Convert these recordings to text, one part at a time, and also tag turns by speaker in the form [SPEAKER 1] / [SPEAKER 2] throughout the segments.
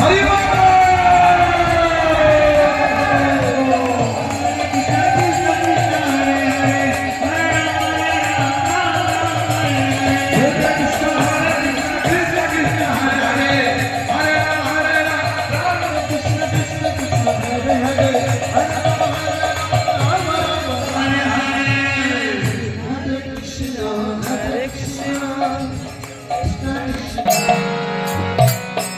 [SPEAKER 1] Hari বল।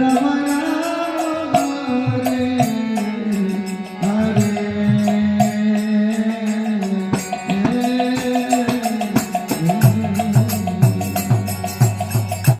[SPEAKER 2] Ramna